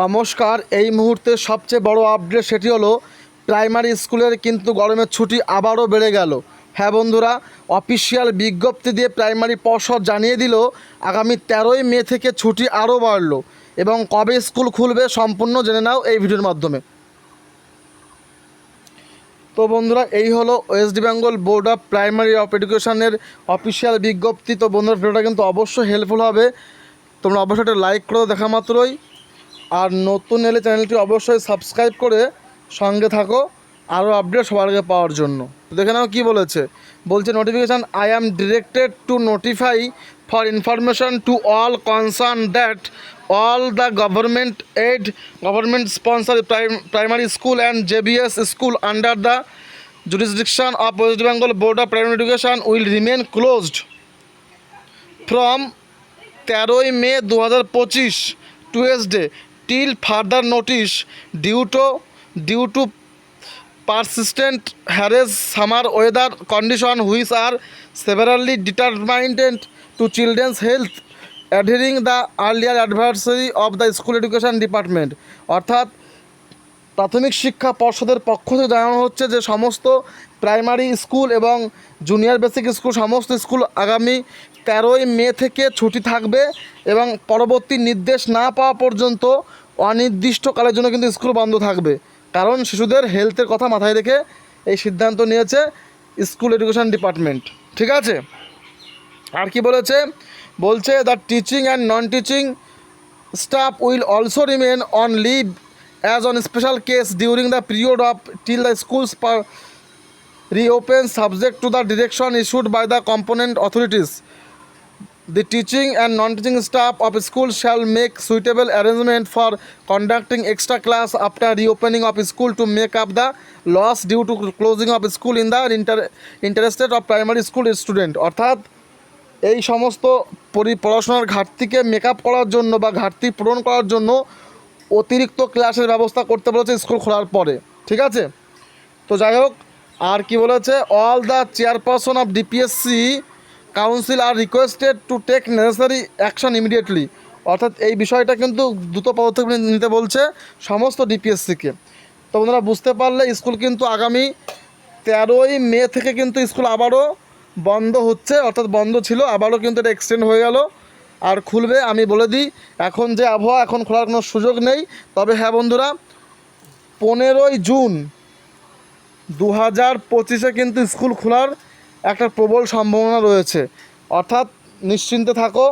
নমস্কার এই মুহূর্তে সবচেয়ে বড় আপডেট সেটি হলো প্রাইমারি স্কুলের কিন্তু গরমের ছুটি আবারও বেড়ে গেল হ্যাঁ বন্ধুরা অফিসিয়াল বিজ্ঞপ্তি দিয়ে প্রাইমারি পর্ষদ জানিয়ে দিল আগামী তেরোই মে থেকে ছুটি আরও বাড়ল এবং কবে স্কুল খুলবে সম্পূর্ণ জেনে নাও এই ভিডিওর মাধ্যমে তো বন্ধুরা এই হলো West Bengal board of primary of এডুকেশনের অফিসিয়াল বিজ্ঞপ্তি তো বন্ধুরা ভিডিওটা কিন্তু অবশ্যই হেল্পফুল হবে তোমরা অবশ্যই একটা লাইক করে দেখা মাত্রই আর নতুন এলে চ্যানেলটি অবশ্যই সাবস্ক্রাইব করে সঙ্গে থাকো আরও আপডেট সবার আগে পাওয়ার জন্য দেখে নাও কী বলেছে বলছে notification I am directed to notify for information to all concern that all the government aid government sponsor primary school and JBS school under the jurisdiction of West Bengal board of primary education will remain closed from তেরোই May দু হাজার পঁচিশ Tuesday till further notice due to persistent harsh summer weather condition which are severely detrimental to children's health adhering the earlier advisory of the school education department. অর্থাৎ প্রাথমিক শিক্ষা পর্ষদের পক্ষ থেকে জানানো হচ্ছে যে সমস্ত প্রাইমারি স্কুল এবং জুনিয়র বেসিক স্কুল সমস্ত স্কুল আগামী তেরোই মে থেকে ছুটি থাকবে এবং পরবর্তী নির্দেশ না পাওয়া পর্যন্ত অনির্দিষ্টকালের জন্য কিন্তু স্কুল বন্ধ থাকবে কারণ শিশুদের হেলথের কথা মাথায় রেখে এই সিদ্ধান্ত নিয়েছে স্কুল এডুকেশন ডিপার্টমেন্ট ঠিক আছে আর কি বলেছে বলছে the teaching and non teaching staff will also remain on leave as on special case during the period of till the schools per reopen subject to the direction issued by the component authorities the teaching and non teaching staff of school shall make suitable arrangement for conducting extra class after reopening of school to make up the loss due to closing of school in the interested of primary school student অর্থাৎ এই সমস্ত পড়াশোনার ঘাটতিকে make করার জন্য বা ঘাটতি পূরণ করার জন্য অতিরিক্ত ক্লাসের ব্যবস্থা করতে বলেছে স্কুল খোলার পরে ঠিক আছে তো যাই হোক আর কি বলেছে all the chairperson of DPSC council are requested to take necessary action immediately অর্থাৎ এই বিষয়টা কিন্তু দ্রুত পদক্ষেপ নিতে বলছে সমস্ত ডিপিএসসিকে তো বন্ধুরা বুঝতে পারলে স্কুল কিন্তু আগামী তেরোই মে থেকে কিন্তু স্কুল আবারও বন্ধ হচ্ছে অর্থাৎ বন্ধ ছিল আবারও কিন্তু এটা এক্সটেন্ড হয়ে গেল আর খুলবে আমি বলে দিই এখন যে আবহাওয়া এখন খোলার কোনো সুযোগ নেই তবে হ্যাঁ বন্ধুরা পনেরোই জুন দু হাজার পঁচিশে কিন্তু স্কুল খোলার একটা প্রবল সম্ভাবনা রয়েছে অর্থাৎ নিশ্চিন্তে থাকো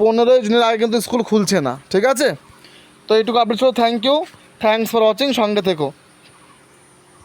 পনেরোই জুনের আগে কিন্তু স্কুল খুলছে না ঠিক আছে তো এইটুকু আপডেট ছিল thank you thanks for watching সঙ্গে থেকো